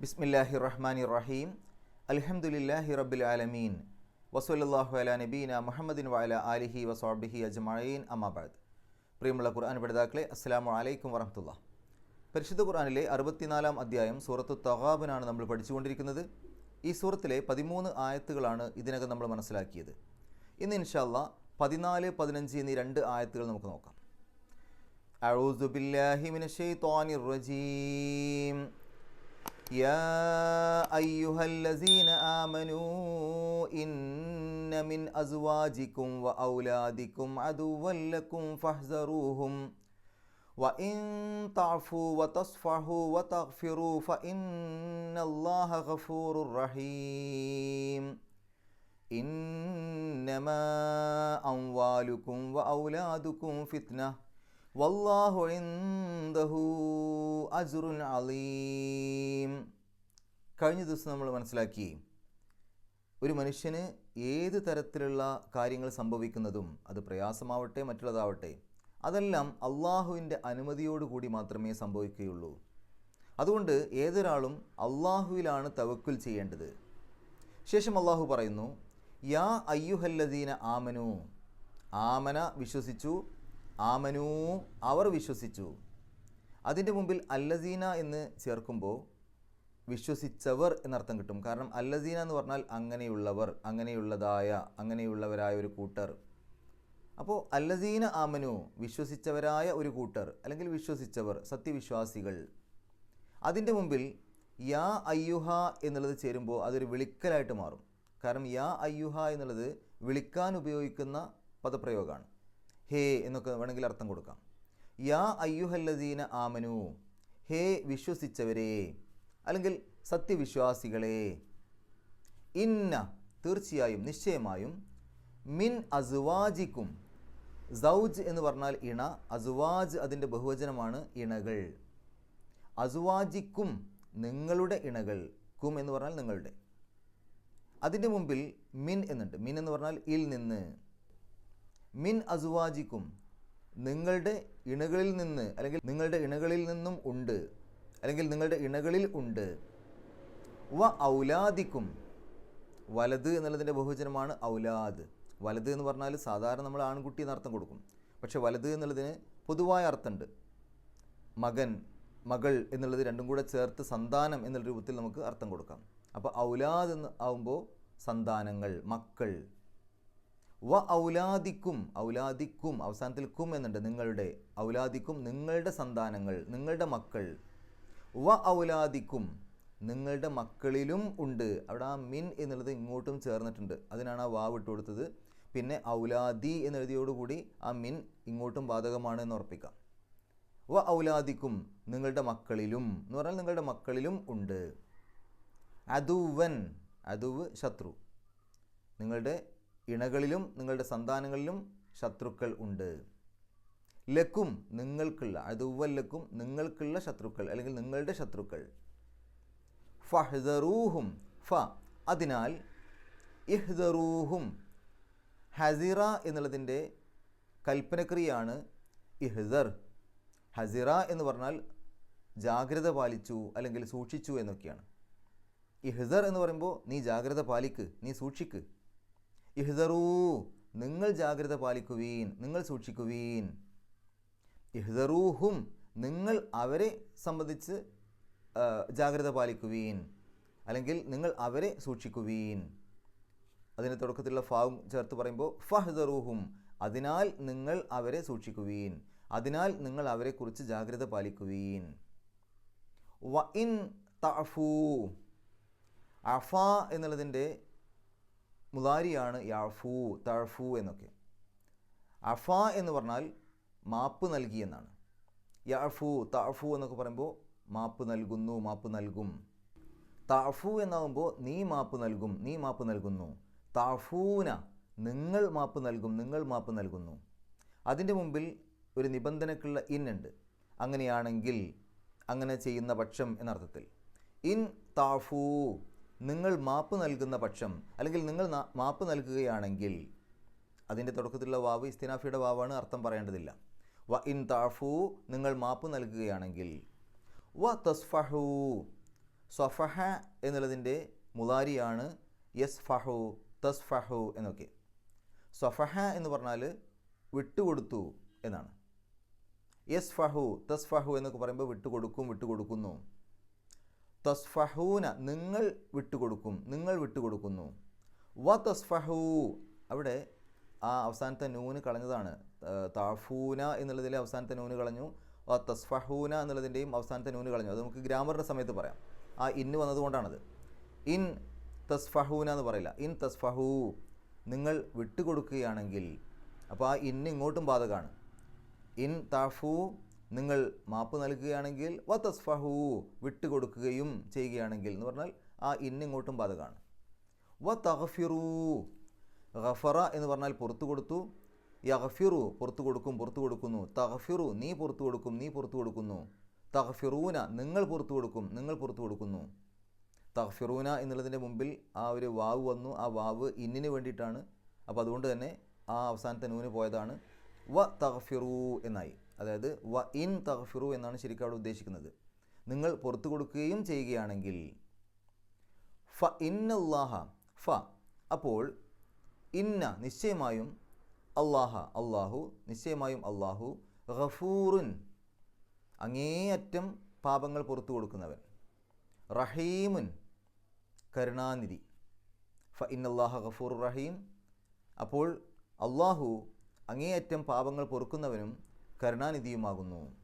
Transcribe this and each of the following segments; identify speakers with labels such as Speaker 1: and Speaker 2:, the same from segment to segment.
Speaker 1: ബിസ്മില്ലാഹി റഹ്മാൻ റഹീം അലഹമുല്ലാഹി റബ്ബിൽ ആലമീൻ. വസൂലല്ലാഹു അല നബീന മുഹമ്മദിൻ വാല ആലിഹി വസോബിഹി അജ്മീൻ അമാബാദ് പ്രിയമുള്ള ഖുർആൻ പഠിതാക്കളെ അസ്സാം അലൈക്കും വറഹമുല്ല പരിശുദ്ധ ഖുർആനിലെ അറുപത്തിനാലാം അധ്യായം സൂറത്ത് തഹാബിനാണ് നമ്മൾ പഠിച്ചുകൊണ്ടിരിക്കുന്നത്. ഈ സൂറത്തിലെ പതിമൂന്ന് ആയത്തുകളാണ് ഇതിനകം നമ്മൾ മനസ്സിലാക്കിയത്. ഇന്ന് ഇൻഷാല്ല പതിനാല് പതിനഞ്ച് എന്നീ രണ്ട് ആയത്തുകൾ നമുക്ക് നോക്കാം. റജീം. يا أيها الذين آمنوا إن من أزواجكم وأولادكم عدوا لكم فاحذروهم. وإن تعفوا وتصفحوا وتغفروا فإن الله غفور رحيم. إنما أموالكم وأولادكم فتنة. വല്ലാഹു ഇൻദഹു അജ്റുൻ അലീം. കഴിഞ്ഞ ദിവസം നമ്മൾ മനസ്സിലാക്കി ഒരു മനുഷ്യന് ഏത് തരത്തിലുള്ള കാര്യങ്ങൾ സംഭവിക്കുന്നതും അത് പ്രയാസമാവട്ടെ മറ്റുള്ളതാവട്ടെ അതെല്ലാം അള്ളാഹുവിന്റെ അനുമതിയോടുകൂടി മാത്രമേ സംഭവിക്കുകയുള്ളൂ. അതുകൊണ്ട് ഏതൊരാളും അള്ളാഹുവിലാണ് തവക്കുൽ ചെയ്യേണ്ടത്. ശേഷം അള്ളാഹു പറയുന്നു യാ അയ്യുഹല്ലദീന ആമനു. ആമന വിശ്വസിച്ചു ആമനൂ അവർ വിശ്വസിച്ചു. അതിന്റെ മുമ്പിൽ അല്ലസീന എന്ന് ചേർക്കുമ്പോൾ വിശ്വസിച്ചവർ എന്നർത്ഥം കിട്ടും. കാരണം അല്ലസീന എന്ന് പറഞ്ഞാൽ അങ്ങനെയുള്ളവർ അങ്ങനെയുള്ളതായ അങ്ങനെയുള്ളവരായ ഒരു കൂട്ടർ. അപ്പോൾ അല്ലസീന ആമനു വിശ്വസിച്ചവരായ ഒരു കൂട്ടർ അല്ലെങ്കിൽ വിശ്വസിച്ചവർ സത്യവിശ്വാസികൾ. അതിന്റെ മുമ്പിൽ യാ അയ്യുഹ എന്നുള്ളത് ചേരുമ്പോൾ അതൊരു വിളിക്കലായിട്ട് മാറും. കാരണം യാ അയ്യുഹ എന്നുള്ളത് വിളിക്കാൻ ഉപയോഗിക്കുന്ന പദപ്രയോഗമാണ്. ഹേ എന്നൊക്കെ വേണമെങ്കിൽ അർത്ഥം കൊടുക്കാം. യാ അയ്യുഹല്ലദീന ആമനു ഹേ വിശ്വസിച്ചവരെ അല്ലെങ്കിൽ സത്യവിശ്വാസികളെ ഇന്ന തീർച്ചയായും നിശ്ചയമായും മിൻ അസുവാജിക്കും സൗജ് എന്ന് പറഞ്ഞാൽ ഇണ അസുവാജ് അതിന്റെ ബഹുവചനമാണ് ഇണകൾ. അസുവാജിക്കും നിങ്ങളുടെ ഇണകൾ കും എന്ന് പറഞ്ഞാൽ നിങ്ങളുടെ. അതിന്റെ മുമ്പിൽ മിൻ എന്നുണ്ട്. മിൻ എന്ന് പറഞ്ഞാൽ ഇൽ നിന്ന്. മിൻ അസുവാജിക്കും നിങ്ങളുടെ ഇണകളിൽ നിന്ന് അല്ലെങ്കിൽ നിങ്ങളുടെ ഇണകളിൽ നിന്നും ഉണ്ട് അല്ലെങ്കിൽ നിങ്ങളുടെ ഇണകളിൽ ഉണ്ട്. വ ഔലാദിക്കും വലത് എന്നുള്ളതിന്റെ ബഹുവചനമാണ് ഔലാദ്. വലത് എന്ന് പറഞ്ഞാൽ സാധാരണ നമ്മൾ ആൺകുട്ടി എന്ന് അർത്ഥം കൊടുക്കും. പക്ഷേ വലത് എന്നുള്ളതിന് പൊതുവായ അർത്ഥമുണ്ട്. മകൻ മകൾ എന്നുള്ളത് രണ്ടും കൂടെ ചേർത്ത് സന്താനം എന്നുള്ള രൂപത്തിൽ നമുക്ക് അർത്ഥം കൊടുക്കാം. അപ്പോൾ ഔലാദ് എന്ന് ആവുമ്പോൾ സന്താനങ്ങൾ മക്കൾ. വ ഔലാദിക്കും ഔലാദിക്കും അവസാനത്തിൽ കും എന്നുണ്ട് നിങ്ങളുടെ ഔലാദിക്കും നിങ്ങളുടെ സന്താനങ്ങൾ നിങ്ങളുടെ മക്കൾ. വ ഔലാദിക്കും നിങ്ങളുടെ മക്കളിലും ഉണ്ട്. അവിടെ ആ മിൻ എന്നുള്ളത് ഇങ്ങോട്ടും ചേർന്നിട്ടുണ്ട്. അതിനാണ് ആ വാവ് ഇട്ട് കൊടുത്തത്. പിന്നെ ഔലാദി എന്നെഴുതിയോടുകൂടി ആ മിൻ ഇങ്ങോട്ടും ബാധകമാണ് എന്ന് ഉറപ്പിക്കാം. വ ഔലാദിക്കും നിങ്ങളുടെ മക്കളിലും എന്ന് പറഞ്ഞാൽ നിങ്ങളുടെ മക്കളിലും ഉണ്ട്. അതുവൻ അതുവ് ശത്രു. നിങ്ങളുടെ ഇണകളിലും നിങ്ങളുടെ സന്താനങ്ങളിലും ശത്രുക്കൾ ഉണ്ട്. ലക്കും നിങ്ങൾക്കുള്ള അതുവല്ലക്കും നിങ്ങൾക്കുള്ള ശത്രുക്കൾ അല്ലെങ്കിൽ നിങ്ങളുടെ ശത്രുക്കൾ. ഫഹ്ദറൂഹും ഫ അതിനാൽ ഇഹ്ദറൂഹും ഹസിറ എന്നുള്ളതിന്റെ കൽപ്പനക്രിയയാണ് ഇഹ്ദർ. ഹസിറ എന്ന് പറഞ്ഞാൽ ജാഗ്രത പാലിച്ചു അല്ലെങ്കിൽ സൂക്ഷിച്ചു എന്നൊക്കെയാണ്. ഇഹ്ദർ എന്ന് പറയുമ്പോൾ നീ ജാഗ്രത പാലിക്ക് നീ സൂക്ഷിക്ക്. ഇഹ്ദറൂ നിങ്ങൾ ജാഗ്രത പാലിക്കുവീൻ നിങ്ങൾ സൂക്ഷിക്കുവീൻ. ഇഹ്ദറൂഹും നിങ്ങൾ അവരെ സംബന്ധിച്ച് ജാഗ്രത പാലിക്കുവീൻ. അല്ലെങ്കിൽ നിങ്ങൾ അവരെ സൂക്ഷിക്കുവീൻ. അതിന് തുടക്കത്തിലുള്ള ഫാവും ചേർത്ത് പറയുമ്പോൾ ഫഹ്ദറൂഹും അതിനാൽ നിങ്ങൾ അവരെ സൂക്ഷിക്കുവീൻ. അതിനാൽ നിങ്ങൾ അവരെക്കുറിച്ച് ജാഗ്രത പാലിക്കുവീൻ. വ ഇൻ തഫൂ അഫ എന്നുള്ളതിന്റെ മുതാരിയാണ് യാഫു തഴഫു എന്നൊക്കെ. അഫ എന്ന് പറഞ്ഞാൽ മാപ്പ് നൽകി എന്നാണ്. യാഫു തഫു എന്നൊക്കെ പറയുമ്പോൾ മാപ്പ് നൽകുന്നു മാപ്പ് നൽകും. തഫു എന്നാകുമ്പോൾ നീ മാപ്പ് നൽകും നീ മാപ്പ് നൽകുന്നു. തഫൂന നിങ്ങൾ മാപ്പ് നൽകും നിങ്ങൾ മാപ്പ് നൽകുന്നു. അതിന്റെ മുമ്പിൽ ഒരു നിബന്ധനക്കുള്ള ഇൻ ഉണ്ട്. അങ്ങനെയാണെങ്കിൽ അങ്ങനെ ചെയ്യുന്ന പക്ഷം എന്നർത്ഥത്തിൽ. ഇൻ താഫൂ നിങ്ങൾ മാപ്പ് നൽകുന്ന പക്ഷം അല്ലെങ്കിൽ നിങ്ങൾ മാപ്പ് നൽകുകയാണെങ്കിൽ അതിന്റെ തുടക്കത്തിലുള്ള വാവ് ഇസ്തിനാഫിയുടെ വാവാണ് അർത്ഥം പറയേണ്ടതില്ല. വ ഇൻ താഫു നിങ്ങൾ മാപ്പ് നൽകുകയാണെങ്കിൽ വ തസ്ഫഹു സഫഹ എന്നുള്ളതിന്റെ മുലാരിയാണ് യസ് ഫഹു തസ് ഫഹു എന്നൊക്കെ. സ്വഫഹ എന്ന് പറഞ്ഞാൽ വിട്ടുകൊടുത്തു എന്നാണ്. യസ് ഫഹു തസ് ഫഹു എന്നൊക്കെ പറയുമ്പോൾ വിട്ടുകൊടുക്കും വിട്ടുകൊടുക്കുന്നു. തസ്ഫഹൂന നിങ്ങൾ വിട്ടുകൊടുക്കും നിങ്ങൾ വിട്ടുകൊടുക്കുന്നു. വ തസ്ഫഹൂ അവിടെ ആ അവസാനത്തെ നൂന് കളഞ്ഞതാണ്. താഫൂന എന്നുള്ളതിലെ അവസാനത്തെ നൂന് കളഞ്ഞു. വ തസ്ഫഹൂന എന്നുള്ളതിന്റെയും അവസാനത്തെ നൂന് കളഞ്ഞു. അത് നമുക്ക് ഗ്രാമറിന്റെ സമയത്ത് പറയാം. ആ ഇന്ന് വന്നതുകൊണ്ടാണത്. ഇൻ തസ്ഫഹൂന എന്ന് പറയില്ല. ഇൻ തസ്ഫഹൂ നിങ്ങൾ വിട്ടുകൊടുക്കുകയാണെങ്കിൽ. അപ്പോൾ ആ ഇന്ന് ഇങ്ങോട്ടും ബാധകമാണ്. ഇൻ താഫു നിങ്ങൾ മാപ്പ് നൽകുകയാണെങ്കിൽ വത്തസ്ഫഹു തസ്ഫഹു വിട്ടുകൊടുക്കുകയും ചെയ്യുകയാണെങ്കിൽ എന്ന് പറഞ്ഞാൽ ആ ഇന്നിങ്ങോട്ടും ബാധകമാണ്. വ തഹഫിറു എന്ന് പറഞ്ഞാൽ പുറത്തു കൊടുത്തു. യഹഫിറു പുറത്തു കൊടുക്കും പുറത്തു കൊടുക്കുന്നു. തഹഫിറു നീ പുറത്തു കൊടുക്കും നീ പുറത്തു കൊടുക്കുന്നു. തഹഫിറൂന നിങ്ങൾ പുറത്തു കൊടുക്കും നിങ്ങൾ പുറത്തു കൊടുക്കുന്നു. തഹഫിറൂന എന്നുള്ളതിന്റെ മുമ്പിൽ ആ ഒരു വാവ് വന്നു. ആ വാവ് ഇന്നിന് വേണ്ടിയിട്ടാണ്. അപ്പോൾ അതുകൊണ്ട് തന്നെ ആ അവസാനത്തെ നൂന് പോയതാണ്. വ തഹഫിറു എന്നായി. അതായത് വ ഇൻ തഹഫിറു എന്നാണ് ശരിക്കും അവിടെ ഉദ്ദേശിക്കുന്നത്. നിങ്ങൾ പുറത്തു കൊടുക്കുകയും ചെയ്യുകയാണെങ്കിൽ ഫ ഇന്നല്ലാഹ ഫ. അപ്പോൾ ഇന്ന നിശ്ചയമായും അള്ളാഹ അള്ളാഹു നിശ്ചയമായും അള്ളാഹു ഗഫൂറുൻ അങ്ങേയറ്റം പാപങ്ങൾ പുറത്തു കൊടുക്കുന്നവൻ. റഹീമുൻ കരുണാനിധി. ഫ ഇന്നല്ലാഹ ഗഫൂർ റഹീം. അപ്പോൾ അള്ളാഹു അങ്ങേയറ്റം പാപങ്ങൾ പൊറുക്കുന്നവനും കരുണാനിധിയുമാകുന്നു.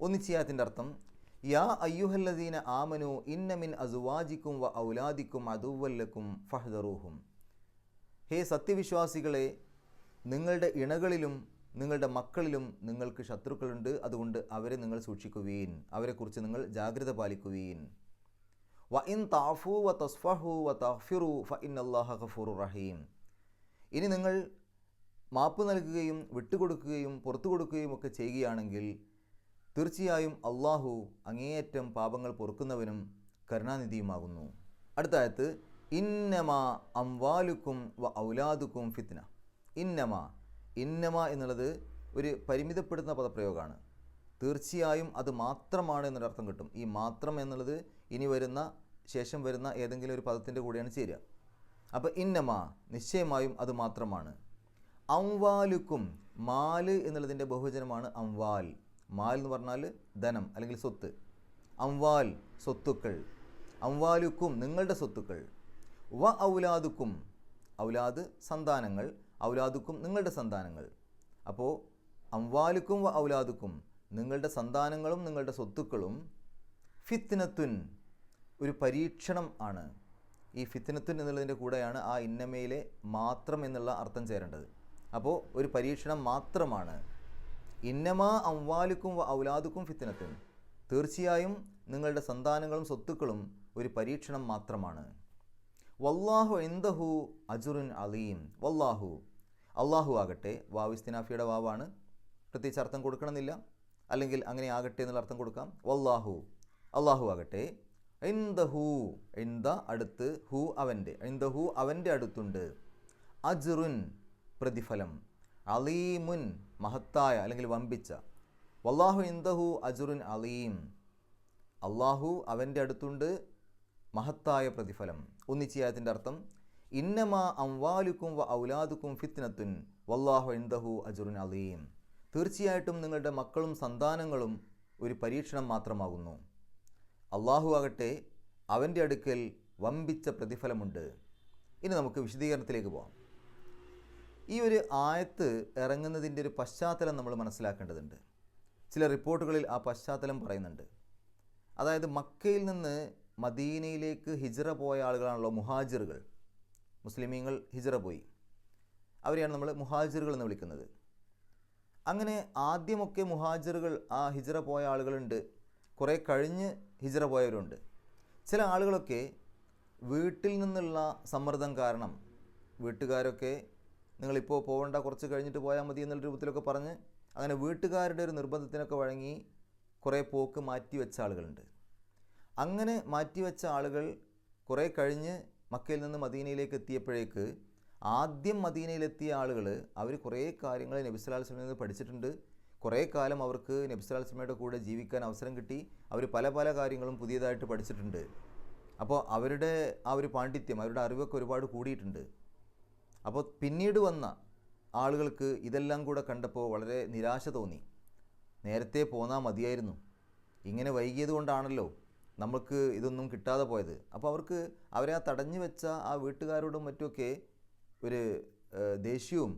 Speaker 1: ഒന്നിച്ചിയാത്തിന്റെ അർത്ഥം യാ അയ്യുഹല്ലദീന ആമനു ഇന്നമിൻ അസുവാജിക്കും വ ഔലാദിക്കും അതുവല്ലക്കും ഫഹദറൂഹും. ഹേ സത്യവിശ്വാസികളെ നിങ്ങളുടെ ഇണകളിലും നിങ്ങളുടെ മക്കളിലും നിങ്ങൾക്ക് ശത്രുക്കളുണ്ട്. അതുകൊണ്ട് അവരെ നിങ്ങൾ സൂക്ഷിക്കുവീൻ. അവരെക്കുറിച്ച് നിങ്ങൾ ജാഗ്രത പാലിക്കുവീൻ. വ ഇൻ താഫു വ തസ്ഫഹു വ തഫിറു ഫ ഇൻ അള്ളാഹ ഗഫൂർ റഹീം. ഇനി നിങ്ങൾ മാപ്പ് നൽകുകയും വിട്ടുകൊടുക്കുകയും പുറത്തു കൊടുക്കുകയും ഒക്കെ ചെയ്യുകയാണെങ്കിൽ തീർച്ചയായും അള്ളാഹു അങ്ങേയറ്റം പാപങ്ങൾ പൊറുക്കുന്നവനും കരുണാനിധിയുമാകുന്നു. അടുത്ത ആയത്ത് ഇന്നമ അംവാലുക്കും വ ഔലാദുക്കും ഫിത്ന. ഇന്നമ ഇന്നമ എന്നുള്ളത് ഒരു പരിമിതപ്പെടുത്തുന്ന പദപ്രയോഗമാണ്. തീർച്ചയായും അത് മാത്രമാണ് എന്നൊരർത്ഥം കിട്ടും. ഈ മാത്രം എന്നുള്ളത് ഇനി വരുന്ന ശേഷം വരുന്ന ഏതെങ്കിലും ഒരു പദത്തിന്റെ കൂടെയാണ് ചേരുക. അപ്പോൾ ഇന്നമ നിശ്ചയമായും അത് മാത്രമാണ്. അംവാലുക്കും മാൽ എന്നുള്ളതിന്റെ ബഹുവചനമാണ് അംവാൽ. മാൽ എന്ന് പറഞ്ഞാൽ ധനം അല്ലെങ്കിൽ സ്വത്ത്. അംവാൽ സ്വത്തുക്കൾ. അംവാലുക്കും നിങ്ങളുടെ സ്വത്തുക്കൾ. വ ഔലാദുക്കും ഔലാദ് സന്താനങ്ങൾ ഔലാദുക്കും നിങ്ങളുടെ സന്താനങ്ങൾ. അപ്പോൾ അംവാലുക്കും വ ഔലാദുക്കും നിങ്ങളുടെ സന്താനങ്ങളും നിങ്ങളുടെ സ്വത്തുക്കളും ഫിത്നത്തുൻ ഒരു പരീക്ഷണം ആണ്. ഈ ഫിത്നത്തുൻ എന്നുള്ളതിന്റെ കൂടെയാണ് ആ ഇന്നമയിലെ മാത്രം എന്നുള്ള അർത്ഥം ചേരേണ്ടത്. അപ്പോൾ ഒരു പരീക്ഷണം മാത്രമാണ്. ഇന്നമാ അംവാലുക്കും ഔലാദുക്കും ഫിത്നത്തുൻ. തീർച്ചയായും നിങ്ങളുടെ സന്താനങ്ങളും സ്വത്തുക്കളും ഒരു പരീക്ഷണം മാത്രമാണ്. വല്ലാഹു എന്തഹു അജുറുൻ അലീം. വല്ലാഹു. അള്ളാഹു ആകട്ടെ വാവിസ്തിനാഫിയുടെ വാവാണ്. പ്രത്യേകിച്ച് അർത്ഥം കൊടുക്കണമെന്നില്ല. അല്ലെങ്കിൽ അങ്ങനെ ആകട്ടെ എന്നുള്ള അർത്ഥം കൊടുക്കാം. വല്ലാഹു. അള്ളാഹു ആകട്ടെ. എന്തഹു എന്ത അടുത്ത് ഹു അവന്റെ. എന്തഹു അവന്റെ അടുത്തുണ്ട്. അജുറുൻ. പ്രതിഫലം. അലീമുൻ മഹത്തായ അല്ലെങ്കിൽ വമ്പിച്ച. വല്ലാഹു ഇന്ദഹു അജുറുൻ അലീം. അള്ളാഹു അവന്റെ അടുത്തുണ്ട് മഹത്തായ പ്രതിഫലം. ഒന്നിച്ചിയായത്തിന്റെ അർത്ഥം ഇന്നമാ അംവാലുക്കും വ ഔലാദുക്കും ഫിത്നത്തുൻ വല്ലാഹു ഇന്ദഹു അജുറുൻ അലീം. തീർച്ചയായിട്ടും നിങ്ങളുടെ മക്കളും സന്താനങ്ങളും ഒരു പരീക്ഷണം മാത്രമാകുന്നു. അള്ളാഹു ആകട്ടെ അവന്റെ അടുക്കൽ വമ്പിച്ച പ്രതിഫലമുണ്ട്. ഇനി നമുക്ക് വിശദീകരണത്തിലേക്ക് പോകാം ഈ ഒരു ആയത്ത് ഇറങ്ങുന്നതിന്റെ ഒരു പശ്ചാത്തലം നമ്മൾ മനസ്സിലാക്കേണ്ടതുണ്ട്. ചില റിപ്പോർട്ടുകളിൽ ആ പശ്ചാത്തലം പറയുന്നുണ്ട്. അതായത് മക്കയിൽ നിന്ന് മദീനയിലേക്ക് ഹിജറ പോയ ആളുകളാണല്ലോ മുഹാജിറുകൾ. മുസ്ലിമീങ്ങൾ ഹിജറ പോയി. അവരെയാണ് നമ്മൾ മുഹാജിറുകൾ എന്ന് വിളിക്കുന്നത്. അങ്ങനെ ആദ്യമൊക്കെ മുഹാജിറുകൾ ആ ഹിജറ പോയ ആളുകളുണ്ട്. കുറേ കഴിഞ്ഞ് ഹിജറ പോയവരുണ്ട്. ചില ആളുകളൊക്കെ വീട്ടിൽ നിന്നുള്ള സമ്മർദ്ദം കാരണം വീട്ടുകാരൊക്കെ നിങ്ങളിപ്പോൾ പോകേണ്ട കുറച്ച് കഴിഞ്ഞിട്ട് പോയാൽ മതി എന്നുള്ള രൂപത്തിലൊക്കെ പറഞ്ഞ് അങ്ങനെ വീട്ടുകാരുടെ ഒരു നിർബന്ധത്തിനൊക്കെ വഴങ്ങി കുറേ പോക്ക് മാറ്റി വെച്ച ആളുകളുണ്ട്. അങ്ങനെ മാറ്റിവെച്ച ആളുകൾ കുറേ കഴിഞ്ഞ് മക്കയിൽ നിന്ന് മദീനയിലേക്ക് എത്തിയപ്പോഴേക്ക് ആദ്യം മദീനയിലെത്തിയ ആളുകൾ അവർ കുറേ കാര്യങ്ങൾ നബി സല്ലല്ലാഹു നിന്ന് പഠിച്ചിട്ടുണ്ട്. കുറേ കാലം അവർക്ക് നബ്സലാസ്മയുടെ കൂടെ ജീവിക്കാൻ അവസരം കിട്ടി. അവർ പല പല കാര്യങ്ങളും പുതിയതായിട്ട് പഠിച്ചിട്ടുണ്ട്. അപ്പോൾ അവരുടെ ആ ഒരു പാണ്ഡിത്യം അവരുടെ അറിവൊക്കെ ഒരുപാട് കൂടിയിട്ടുണ്ട്. അപ്പോൾ പിന്നീട് വന്ന ആളുകൾക്ക് ഇതെല്ലാം കൂടെ കണ്ടപ്പോൾ വളരെ നിരാശ തോന്നി. നേരത്തെ പോന്നാൽ മതിയായിരുന്നു. ഇങ്ങനെ വൈകിയത് കൊണ്ടാണല്ലോ നമുക്ക് ഇതൊന്നും കിട്ടാതെ പോയത്. അപ്പോൾ അവർക്ക് അവരെ ആ തടഞ്ഞു വെച്ച ആ വീട്ടുകാരോടും മറ്റുമൊക്കെ ഒരു ദേഷ്യവും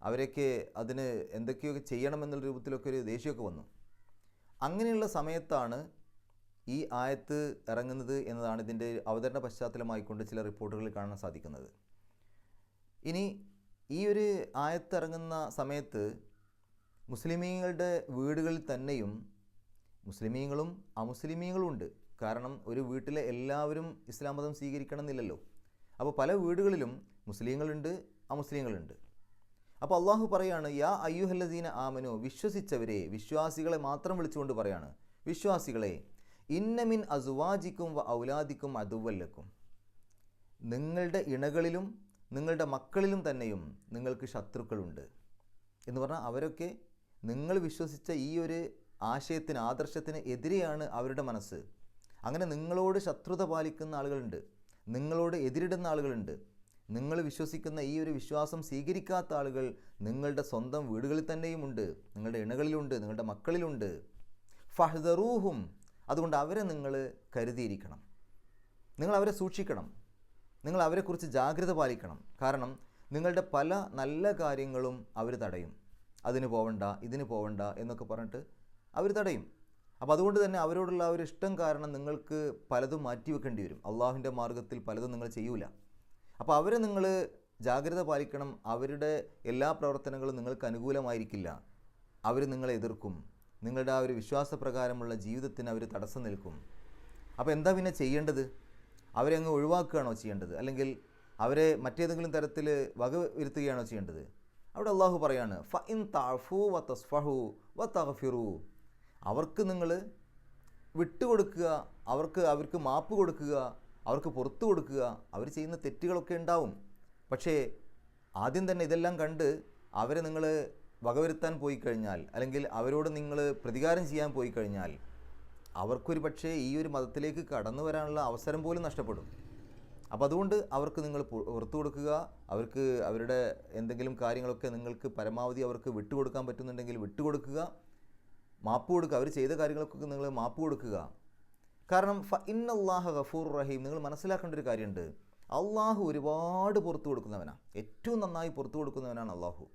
Speaker 1: അവരൊക്കെ അതിന് എന്തൊക്കെയൊക്കെ ചെയ്യണമെന്നുള്ള രൂപത്തിലൊക്കെ ഒരു ദേഷ്യമൊക്കെ വന്നു. അങ്ങനെയുള്ള സമയത്താണ് ഈ ആയത്ത് ഇറങ്ങുന്നത് എന്നതാണ് ഇതിന്റെ അവതരണ പശ്ചാത്തലമായിക്കൊണ്ട് ചില റിപ്പോർട്ടുകളിൽ കാണാൻ സാധിക്കുന്നത്. ഇനി ഈ ഒരു ആയത്തിറങ്ങുന്ന സമയത്ത് മുസ്ലിമീങ്ങളുടെ വീടുകളിൽ തന്നെയും മുസ്ലിമീങ്ങളും അമുസ്ലിമീങ്ങളും ഉണ്ട് കാരണം ഒരു വീട്ടിലെ എല്ലാവരും ഇസ്ലാം മതം സ്വീകരിക്കണം എന്നില്ലല്ലോ അപ്പോൾ പല വീടുകളിലും മുസ്ലിങ്ങളുണ്ട് അമുസ്ലിങ്ങളുണ്ട്. അപ്പോൾ അള്ളാഹു പറയാണ് യാ അയ്യുഹല്ലദീന ആമനോ വിശ്വസിച്ചവരെ വിശ്വാസികളെ മാത്രം വിളിച്ചുകൊണ്ട് പറയാണ്. വിശ്വാസികളെ ഇന്നമിൻ അസുവാജിക്കും വ ഔലാദിക്കും അതുവല്ലക്കും നിങ്ങളുടെ ഇണകളിലും നിങ്ങളുടെ മക്കളിലും തന്നെയും നിങ്ങൾക്ക് ശത്രുക്കളുണ്ട്. എന്ന് പറഞ്ഞാൽ അവരൊക്കെ നിങ്ങൾ വിശ്വസിച്ച ഈ ഒരു ആശയത്തിന് ആദർശത്തിന് എതിരെയാണ് അവരുടെ മനസ്സ്. അങ്ങനെ നിങ്ങളോട് ശത്രുത പാലിക്കുന്ന ആളുകളുണ്ട്. നിങ്ങളോട് എതിരിടുന്ന ആളുകളുണ്ട്. നിങ്ങൾ വിശ്വസിക്കുന്ന ഈ ഒരു വിശ്വാസം സ്വീകരിക്കാത്ത ആളുകൾ നിങ്ങളുടെ സ്വന്തം വീടുകളിൽ തന്നെയുമുണ്ട് നിങ്ങളുടെ ഇണകളിലുണ്ട്. നിങ്ങളുടെ മക്കളിലുണ്ട്. ഫഹദറൂഹും. അതുകൊണ്ട് അവരെ നിങ്ങൾ കരുതിയിരിക്കണം. നിങ്ങൾ അവരെ സൂക്ഷിക്കണം. നിങ്ങൾ അവരെക്കുറിച്ച് ജാഗ്രത പാലിക്കണം. കാരണം നിങ്ങളുടെ പല നല്ല കാര്യങ്ങളും അവർ തടയും. അതിന് പോവണ്ട ഇതിന് പോവണ്ട എന്നൊക്കെ പറഞ്ഞിട്ട് അവർ തടയും. അപ്പോൾ അതുകൊണ്ട് തന്നെ അവരോടുള്ള ഒരു ഇഷ്ടം കാരണം നിങ്ങൾക്ക് പലതും മാറ്റിവെക്കേണ്ടി വരും. അള്ളാഹുവിന്റെ മാർഗത്തിൽ പലതും നിങ്ങൾ ചെയ്യൂല. അപ്പോൾ അവരെ നിങ്ങൾ ജാഗ്രത പാലിക്കണം. അവരുടെ എല്ലാ പ്രവർത്തനങ്ങളും നിങ്ങൾക്ക് അനുകൂലമായിരിക്കില്ല. അവർ നിങ്ങളെ എതിർക്കും. നിങ്ങളുടെ ആ ഒരു വിശ്വാസപ്രകാരമുള്ള ജീവിതത്തിന് അവർ തടസ്സം നിൽക്കും. അപ്പോൾ എന്താ പിന്നെ ചെയ്യേണ്ടത്? അവരെ അങ്ങ് ഒഴിവാക്കുകയാണോ ചെയ്യേണ്ടത്? അല്ലെങ്കിൽ അവരെ മറ്റേതെങ്കിലും തരത്തിൽ വകവരുത്തുകയാണോ ചെയ്യേണ്ടത്? അവിടെ അള്ളാഹു പറയാണ് ഫ ഇൻ താഫു വ തസ്ഫഹു വ തഹഫിറു അവർക്ക് നിങ്ങൾ വിട്ടുകൊടുക്കുക അവർക്ക് അവർക്ക് മാപ്പ് കൊടുക്കുക അവർക്ക് പുറത്തു കൊടുക്കുക അവർ ചെയ്യുന്ന തെറ്റുകളൊക്കെ ഉണ്ടാവും. പക്ഷേ ആദ്യം തന്നെ ഇതെല്ലാം കണ്ട് അവരെ നിങ്ങൾ വകവരുത്താൻ പോയി കഴിഞ്ഞാൽ അല്ലെങ്കിൽ അവരോട് നിങ്ങൾ പ്രതികാരം ചെയ്യാൻ പോയി കഴിഞ്ഞാൽ അവർക്കൊരു പക്ഷേ ഈ ഒരു മതത്തിലേക്ക് കടന്നു വരാനുള്ള അവസരം പോലും നഷ്ടപ്പെടും. അപ്പോൾ അതുകൊണ്ട് അവർക്ക് നിങ്ങൾ പുറത്തു കൊടുക്കുക. അവർക്ക് അവരുടെ എന്തെങ്കിലും കാര്യങ്ങളൊക്കെ നിങ്ങൾക്ക് പരമാവധി അവർക്ക് വിട്ടുകൊടുക്കാൻ പറ്റുന്നുണ്ടെങ്കിൽ വിട്ടുകൊടുക്കുക മാപ്പ് കൊടുക്കുക. അവർ ചെയ്ത കാര്യങ്ങളൊക്കെ നിങ്ങൾ മാപ്പ് കൊടുക്കുക. കാരണം ഫ ഇന്നല്ലാഹ ഗഫൂർ റഹീം. നിങ്ങൾ മനസ്സിലാക്കേണ്ട ഒരു കാര്യമുണ്ട്. അള്ളാഹു ഒരുപാട് പുറത്തു കൊടുക്കുന്നവനാണ് ഏറ്റവും നന്നായി പുറത്തു കൊടുക്കുന്നവനാണ് അള്ളാഹു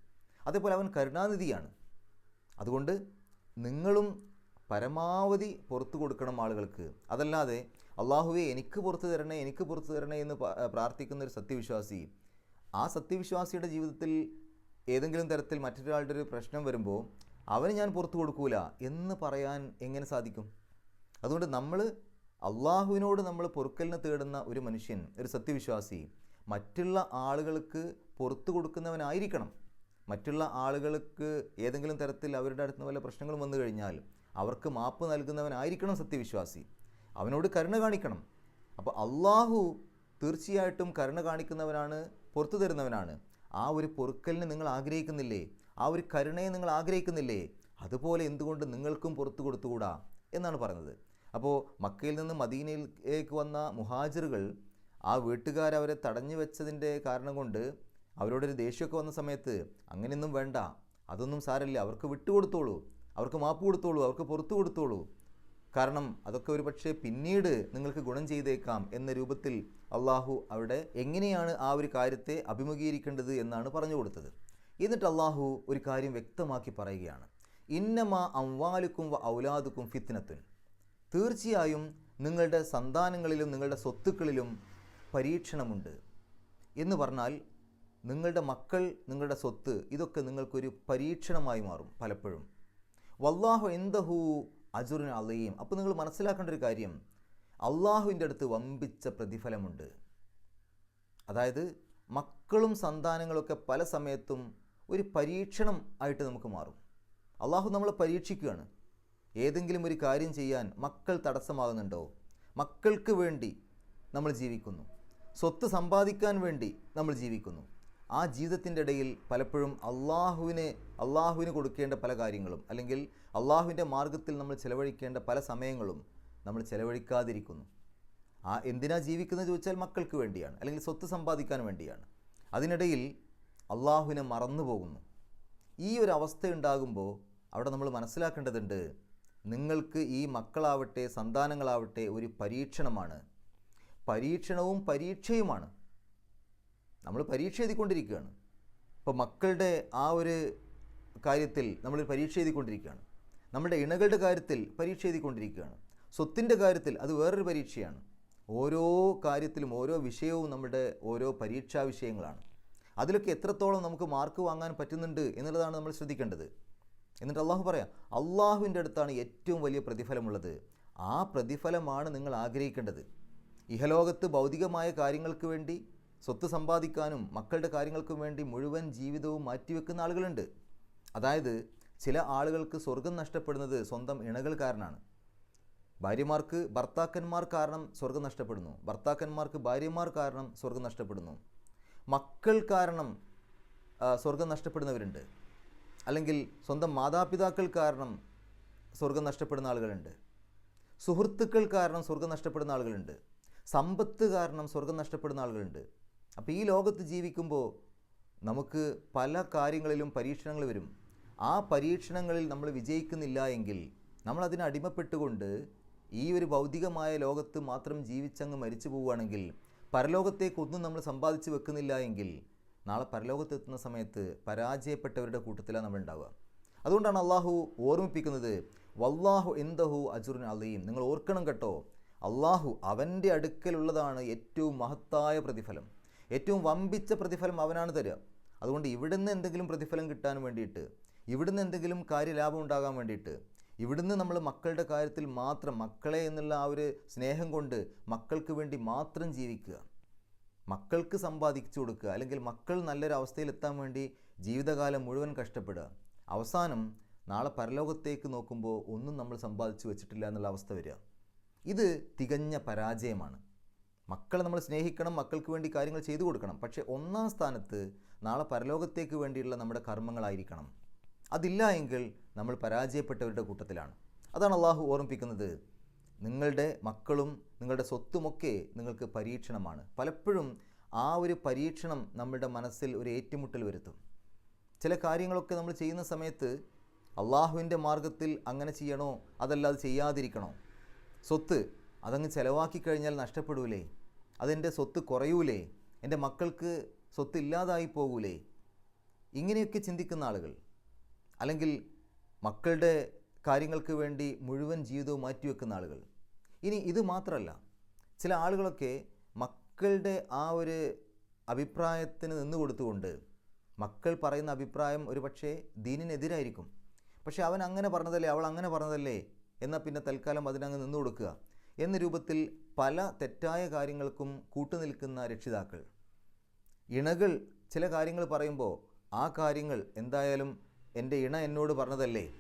Speaker 1: അതേപോലെ അവൻ കരുണാനിധിയാണ്. അതുകൊണ്ട് നിങ്ങളും പരമാവധി പുറത്തു കൊടുക്കണം ആളുകൾക്ക്. അതല്ലാതെ അള്ളാഹുവെ എനിക്ക് പുറത്തു തരണേ എനിക്ക് പുറത്തു തരണേ എന്ന് പ്രാർത്ഥിക്കുന്ന ഒരു സത്യവിശ്വാസി ആ സത്യവിശ്വാസിയുടെ ജീവിതത്തിൽ ഏതെങ്കിലും തരത്തിൽ മറ്റൊരാളുടെ ഒരു പ്രശ്നം വരുമ്പോൾ അവന് ഞാൻ പുറത്തു കൊടുക്കൂല എന്ന് പറയാൻ എങ്ങനെ സാധിക്കും? അതുകൊണ്ട് നമ്മൾ അള്ളാഹുവിനോട് നമ്മൾ പൊറുക്കലിന് തേടുന്ന ഒരു മനുഷ്യൻ ഒരു സത്യവിശ്വാസി മറ്റുള്ള ആളുകൾക്ക് പുറത്തു കൊടുക്കുന്നവനായിരിക്കണം. മറ്റുള്ള ആളുകൾക്ക് ഏതെങ്കിലും തരത്തിൽ അവരുടെ അടുത്ത് വല്ല പ്രശ്നങ്ങളും വന്നു കഴിഞ്ഞാൽ അവർക്ക് മാപ്പ് നൽകുന്നവനായിരിക്കണം സത്യവിശ്വാസി. അവനോട് കരുണ കാണിക്കണം. അപ്പോൾ അള്ളാഹു തീർച്ചയായിട്ടും കരുണ കാണിക്കുന്നവനാണ് പുറത്തു തരുന്നവനാണ്. ആ ഒരു പൊറുക്കലിനെ നിങ്ങൾ ആഗ്രഹിക്കുന്നില്ലേ? ആ ഒരു കരുണയെ നിങ്ങൾ ആഗ്രഹിക്കുന്നില്ലേ? അതുപോലെ എന്തുകൊണ്ട് നിങ്ങൾക്കും പുറത്തു കൊടുത്തുകൂടാ? എന്നാണ് പറയുന്നത് അപ്പോൾ മക്കയിൽ നിന്ന് മദീനയിലേക്ക് വന്ന മുഹാജിറുകൾ ആ വീട്ടുകാരവരെ തടഞ്ഞു വെച്ചതിന്റെ കാരണം കൊണ്ട് അവരോടൊരു ദേഷ്യമൊക്കെ വന്ന സമയത്ത് അങ്ങനെയൊന്നും വേണ്ട. അതൊന്നും സാരമില്ല. അവർക്ക് വിട്ടുകൊടുത്തോളൂ. അവർക്ക് മാപ്പ് കൊടുത്തോളൂ അവർക്ക് പുറത്തു കൊടുത്തോളൂ. കാരണം അതൊക്കെ ഒരു പക്ഷേ പിന്നീട് നിങ്ങൾക്ക് ഗുണം ചെയ്തേക്കാം എന്ന രൂപത്തിൽ അള്ളാഹു അവിടെ എങ്ങനെയാണ് ആ ഒരു കാര്യത്തെ അഭിമുഖീകരിക്കേണ്ടത് എന്നാണ് പറഞ്ഞു കൊടുത്തത്. എന്നിട്ട് അള്ളാഹു ഒരു കാര്യം വ്യക്തമാക്കി പറയുകയാണ്. ഇന്നമാ അംവാലുക്കും വ ഔലാദുക്കും ഫിത്നത്തുൻ. തീർച്ചയായും നിങ്ങളുടെ സന്താനങ്ങളിലും നിങ്ങളുടെ സ്വത്തുക്കളിലും പരീക്ഷണമുണ്ട് എന്ന് പറഞ്ഞാൽ നിങ്ങളുടെ മക്കൾ നിങ്ങളുടെ സ്വത്ത് ഇതൊക്കെ നിങ്ങൾക്കൊരു പരീക്ഷണമായി മാറും പലപ്പോഴും. വല്ലാഹു എന്തഹു അജുറിന് അലയും അപ്പോൾ നിങ്ങൾ മനസ്സിലാക്കേണ്ട ഒരു കാര്യം. അള്ളാഹുവിന്റെ അടുത്ത് വമ്പിച്ച പ്രതിഫലമുണ്ട്. അതായത് മക്കളും സന്താനങ്ങളൊക്കെ പല സമയത്തും ഒരു പരീക്ഷണം ആയിട്ട് നമുക്ക് മാറും. അള്ളാഹു നമ്മളെ പരീക്ഷിക്കുകയാണ്. ഏതെങ്കിലും ഒരു കാര്യം ചെയ്യാൻ മക്കൾ തടസ്സമാകുന്നുണ്ടോ? മക്കൾക്ക് വേണ്ടി നമ്മൾ ജീവിക്കുന്നു. സ്വത്ത് സമ്പാദിക്കാൻ വേണ്ടി നമ്മൾ ജീവിക്കുന്നു. ആ ജീവിതത്തിന്റെ ഇടയിൽ പലപ്പോഴും അള്ളാഹുവിന് അള്ളാഹുവിന് കൊടുക്കേണ്ട പല കാര്യങ്ങളും അല്ലെങ്കിൽ അള്ളാഹുവിന്റെ മാർഗത്തിൽ നമ്മൾ ചിലവഴിക്കേണ്ട പല സമയങ്ങളും നമ്മൾ ചിലവഴിക്കാതിരിക്കുന്നു. ആ എന്തിനാ ജീവിക്കുന്നത് ചോദിച്ചാൽ മക്കൾക്ക് വേണ്ടിയാണ് അല്ലെങ്കിൽ സ്വത്ത് സമ്പാദിക്കാൻ വേണ്ടിയാണ്. അതിനിടയിൽ അള്ളാഹുവിനെ മറന്നു പോകുന്നു. ഈ ഒരു അവസ്ഥ ഉണ്ടാകുമ്പോൾ അവിടെ നമ്മൾ മനസ്സിലാക്കേണ്ടതുണ്ട് നിങ്ങൾക്ക് ഈ മക്കളാവട്ടെ സന്താനങ്ങളാവട്ടെ ഒരു പരീക്ഷണമാണ്. പരീക്ഷണവും പരീക്ഷയുമാണ്. നമ്മൾ പരീക്ഷ എഴുതിക്കൊണ്ടിരിക്കുകയാണ്. ഇപ്പോൾ മക്കളുടെ ആ ഒരു കാര്യത്തിൽ നമ്മൾ പരീക്ഷ എഴുതിക്കൊണ്ടിരിക്കുകയാണ്. നമ്മുടെ ഇണകളുടെ കാര്യത്തിൽ പരീക്ഷ എഴുതിക്കൊണ്ടിരിക്കുകയാണ്. സ്വത്തിന്റെ കാര്യത്തിൽ അത് വേറൊരു പരീക്ഷയാണ്. ഓരോ കാര്യത്തിലും ഓരോ വിഷയവും നമ്മുടെ ഓരോ പരീക്ഷാ വിഷയങ്ങളാണ്. അതിലൊക്കെ എത്രത്തോളം നമുക്ക് മാർക്ക് വാങ്ങാൻ പറ്റുന്നുണ്ട് എന്നുള്ളതാണ് നമ്മൾ ശ്രദ്ധിക്കേണ്ടത്. എന്നിട്ട് അള്ളാഹു പറയാം അള്ളാഹുവിന്റെ അടുത്താണ് ഏറ്റവും വലിയ പ്രതിഫലമുള്ളത്. ആ പ്രതിഫലമാണ് നിങ്ങൾ ആഗ്രഹിക്കേണ്ടത്. ഇഹലോകത്ത് ഭൗതികമായ കാര്യങ്ങൾക്ക് വേണ്ടി സ്വത്ത് സമ്പാദിക്കാനും മക്കളുടെ കാര്യങ്ങൾക്കും വേണ്ടി മുഴുവൻ ജീവിതവും മാറ്റിവെക്കുന്ന ആളുകളുണ്ട്. അതായത് ചില ആളുകൾക്ക് സ്വർഗം നഷ്ടപ്പെടുന്നത് സ്വന്തം ഇണകൾ കാരണമാണ് ഭാര്യമാർക്ക് ഭർത്താക്കന്മാർ കാരണം സ്വർഗം നഷ്ടപ്പെടുന്നു. ഭർത്താക്കന്മാർക്ക് ഭാര്യമാർ കാരണം സ്വർഗം നഷ്ടപ്പെടുന്നു. മക്കൾ കാരണം സ്വർഗം നഷ്ടപ്പെടുന്നവരുണ്ട്. അല്ലെങ്കിൽ സ്വന്തം മാതാപിതാക്കൾ കാരണം സ്വർഗം നഷ്ടപ്പെടുന്ന ആളുകളുണ്ട്. സുഹൃത്തുക്കൾ കാരണം സ്വർഗം നഷ്ടപ്പെടുന്ന ആളുകളുണ്ട്. സമ്പത്ത് കാരണം സ്വർഗം നഷ്ടപ്പെടുന്ന ആളുകളുണ്ട്. അപ്പോൾ ഈ ലോകത്ത് ജീവിക്കുമ്പോൾ നമുക്ക് പല കാര്യങ്ങളിലും പരീക്ഷണങ്ങൾ വരും. ആ പരീക്ഷണങ്ങളിൽ നമ്മൾ വിജയിക്കുന്നില്ല എങ്കിൽ നമ്മൾ അതിന് അടിമപ്പെട്ടുകൊണ്ട് ഈ ഒരു ഭൗതികമായ ലോകത്ത് മാത്രം ജീവിച്ചങ്ങ് മരിച്ചു പോവുകയാണെങ്കിൽ പരലോകത്തേക്കൊന്നും നമ്മൾ സമ്പാദിച്ച് വെക്കുന്നില്ല എങ്കിൽ നാളെ പരലോകത്തെത്തുന്ന സമയത്ത് പരാജയപ്പെട്ടവരുടെ കൂട്ടത്തിലാണ് നമ്മൾ ഉണ്ടാവുക. അതുകൊണ്ടാണ് അള്ളാഹു ഓർമ്മിപ്പിക്കുന്നത് വല്ലാഹു എന്തഹു അജുറിൻ അലീം. നിങ്ങൾ ഓർക്കണം കേട്ടോ അള്ളാഹു അവന്റെ അടുക്കലുള്ളതാണ് ഏറ്റവും മഹത്തായ പ്രതിഫലം. ഏറ്റവും വമ്പിച്ച പ്രതിഫലം അവനാണ് തരിക. അതുകൊണ്ട് ഇവിടുന്ന് എന്തെങ്കിലും പ്രതിഫലം കിട്ടാൻ വേണ്ടിയിട്ട് ഇവിടുന്ന് എന്തെങ്കിലും കാര്യലാഭം ഉണ്ടാകാൻ വേണ്ടിയിട്ട് ഇവിടുന്ന് നമ്മൾ മക്കളുടെ കാര്യത്തിൽ മാത്രം മക്കളെ എന്നുള്ള ആ ഒരു സ്നേഹം കൊണ്ട് മക്കൾക്ക് വേണ്ടി മാത്രം ജീവിക്കുക. മക്കൾക്ക് സമ്പാദിച്ചു കൊടുക്കുക. അല്ലെങ്കിൽ മക്കൾ നല്ലൊരു അവസ്ഥയിൽ എത്താൻ വേണ്ടി ജീവിതകാലം മുഴുവൻ കഷ്ടപ്പെടുക. അവസാനം നാളെ പരലോകത്തേക്ക് നോക്കുമ്പോൾ ഒന്നും നമ്മൾ സമ്പാദിച്ചു വെച്ചിട്ടില്ല എന്നുള്ള അവസ്ഥ വരിക. ഇത് തികഞ്ഞ പരാജയമാണ്. മക്കളെ നമ്മൾ സ്നേഹിക്കണം മക്കൾക്ക് വേണ്ടി കാര്യങ്ങൾ ചെയ്തു കൊടുക്കണം. പക്ഷേ ഒന്നാം സ്ഥാനത്ത് നാളെ പരലോകത്തേക്ക് വേണ്ടിയുള്ള നമ്മുടെ കർമ്മങ്ങളായിരിക്കണം. അതില്ല എങ്കിൽ നമ്മൾ പരാജയപ്പെട്ടവരുടെ കൂട്ടത്തിലാണ്. അതാണ് അള്ളാഹു ഓർമ്മിപ്പിക്കുന്നത്. നിങ്ങളുടെ മക്കളും നിങ്ങളുടെ സ്വത്തുമൊക്കെ നിങ്ങൾക്ക് പരീക്ഷണമാണ്. പലപ്പോഴും ആ ഒരു പരീക്ഷണം നമ്മുടെ മനസ്സിൽ ഒരു ഏറ്റുമുട്ടൽ വരുത്തും. ചില കാര്യങ്ങളൊക്കെ നമ്മൾ ചെയ്യുന്ന സമയത്ത് അള്ളാഹുവിന്റെ മാർഗത്തിൽ അങ്ങനെ ചെയ്യണോ? അതല്ലാതെ അത് ചെയ്യാതിരിക്കണോ? സ്വത്ത് അതങ്ങ് ചിലവാക്കി കഴിഞ്ഞാൽ നഷ്ടപ്പെടൂലേ? അതെന്റെ സ്വത്ത് കുറയൂലേ? എന്റെ മക്കൾക്ക് സ്വത്ത് ഇല്ലാതായി പോകൂലേ? ഇങ്ങനെയൊക്കെ ചിന്തിക്കുന്ന ആളുകൾ. അല്ലെങ്കിൽ മക്കളുടെ കാര്യങ്ങൾക്ക് വേണ്ടി മുഴുവൻ ജീവിതവും മാറ്റിവെക്കുന്ന ആളുകൾ. ഇനി ഇത് മാത്രമല്ല ചില ആളുകളൊക്കെ മക്കളുടെ ആ ഒരു അഭിപ്രായത്തിന് നിന്ന് കൊടുത്തുകൊണ്ട് മക്കൾ പറയുന്ന അഭിപ്രായം ഒരു പക്ഷേ ദീനിനെതിരായിരിക്കും. പക്ഷേ അവൻ അങ്ങനെ പറഞ്ഞതല്ലേ? അവൾ അങ്ങനെ പറഞ്ഞതല്ലേ? എന്നാൽ പിന്നെ തൽക്കാലം അതിനങ്ങ് നിന്ന് കൊടുക്കുക. എന്ന രൂപത്തിൽ പല തെറ്റായ കാര്യങ്ങൾക്കും കൂട്ടുനിൽക്കുന്ന രക്ഷിതാക്കൾ. ഇണകൾ ചില കാര്യങ്ങൾ പറയുമ്പോൾ ആ കാര്യങ്ങൾ എന്തായാലും എന്റെ ഇണ എന്നോട് പറഞ്ഞതല്ലേ?